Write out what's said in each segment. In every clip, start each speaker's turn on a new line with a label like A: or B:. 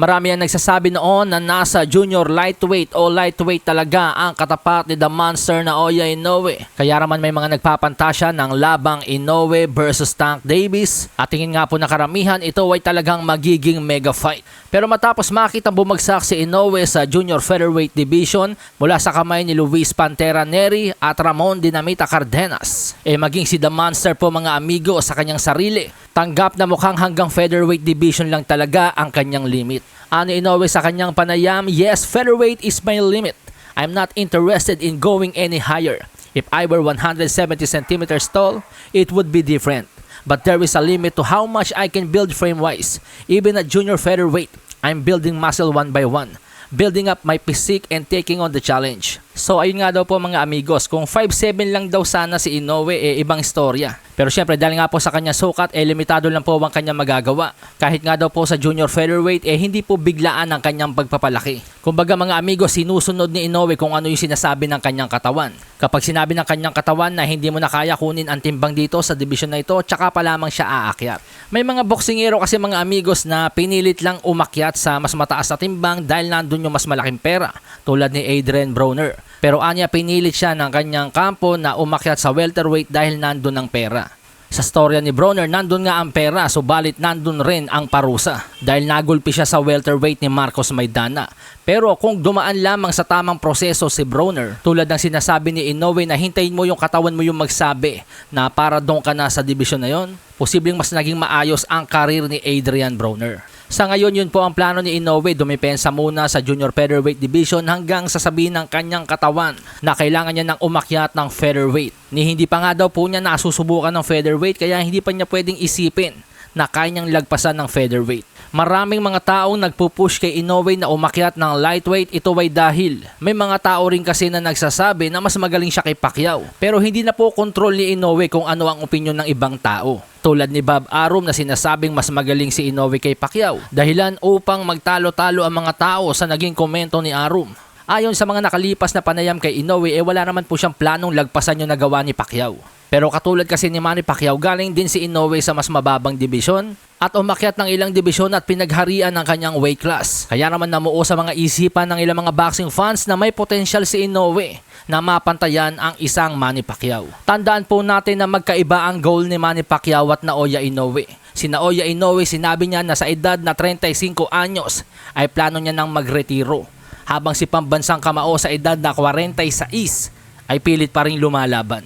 A: Marami ang nagsasabi noon na nasa junior lightweight o lightweight talaga ang katapat ni The Monster na Oya Inoue. Kaya naman may mga nagpapantasya ng labang Inoue versus Tank Davis at tingin nga po na karamihan ito ay talagang magiging mega fight. Pero matapos makita bumagsak si Inoue sa junior featherweight division mula sa kamay ni Luis Pantera Neri at Ramon Dinamita Cardenas, eh maging si The Monster po mga amigo sa kanyang sarili, tanggap na mukhang hanggang featherweight division lang talaga ang kanyang limit. Ano Inoue sa kanyang panayam, yes, featherweight is my limit. I'm not interested in going any higher. If I were 170 centimeters tall, it would be different. But there is a limit to how much I can build frame-wise. Even at junior featherweight, I'm building muscle one by one. Building up my physique and taking on the challenge. So ayun nga daw po mga amigos, kung 5'7 lang daw sana si Inoue, eh ibang istorya. Pero syempre dahil nga po sa kanya sukat, eh limitado lang po ang kanya magagawa. Kahit nga daw po sa junior featherweight, eh hindi po biglaan ang kanyang pagpapalaki. Kumbaga mga amigos, sinusunod ni Inoue kung ano yung sinasabi ng kanyang katawan. Kapag sinabi ng kanyang katawan na hindi mo na kaya kunin ang timbang dito sa division na ito, tsaka pa lamang siya aakyat. May mga boksingero kasi mga amigos na pinilit lang umakyat sa mas mataas na timbang dahil nandun yung mas malaking pera, tulad ni Adrian Broner. Pero anya pinilit siya ng kanyang kampo na umakyat sa welterweight dahil nandun ang pera. Sa storya ni Broner, nandun nga ang pera, subalit nandun rin ang parusa dahil nagulpi siya sa welterweight ni Marcos Maidana. Pero kung dumaan lamang sa tamang proseso si Broner, tulad ng sinasabi ni Inoue na hintayin mo yung katawan mo yung magsabi na para doon ka na sa division na yon, posibleng mas naging maayos ang karir ni Adrian Broner. Sa ngayon, yun po ang plano ni Inoue, dumipensa muna sa junior featherweight division hanggang sasabihin ng kanyang katawan na kailangan niya ng umakyat ng featherweight. Ni hindi pa nga daw po niya nasusubukan ng featherweight kaya hindi pa niya pwedeng isipin na kaya lagpasan ng featherweight. Maraming mga taong nagpupush kay Inoue na umakyat ng lightweight ito ay dahil may mga tao rin kasi na nagsasabi na mas magaling siya kay Pacquiao. Pero hindi na po kontrol ni Inoue kung ano ang opinion ng ibang tao. Tulad ni Bob Arum na sinasabing mas magaling si Inoue kay Pacquiao. Dahilan upang magtalo-talo ang mga tao sa naging komento ni Arum. Ayon sa mga nakalipas na panayam kay Inoue, eh wala naman po siyang planong lagpasan yung nagawa ni Pacquiao. Pero katulad kasi ni Manny Pacquiao, galing din si Inoue sa mas mababang dibisyon at umakyat ng ilang dibisyon at pinagharian ng kanyang weight class. Kaya naman namuo sa mga isipan ng ilang mga boxing fans na may potensyal si Inoue na mapantayan ang isang Manny Pacquiao. Tandaan po natin na magkaiba ang goal ni Manny Pacquiao at Naoya Inoue. Si Naoya Inoue sinabi niya na sa edad na 35 anyos ay plano niya nang magretiro habang si pambansang kamao sa edad na 46 ay pilit pa rin lumalaban.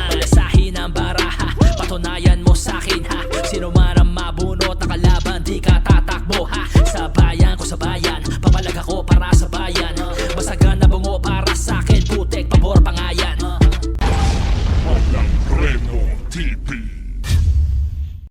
A: Malasahin ang baraha, patunayan mo sa akin ha Sino man ang mabunot na kalaban, di ka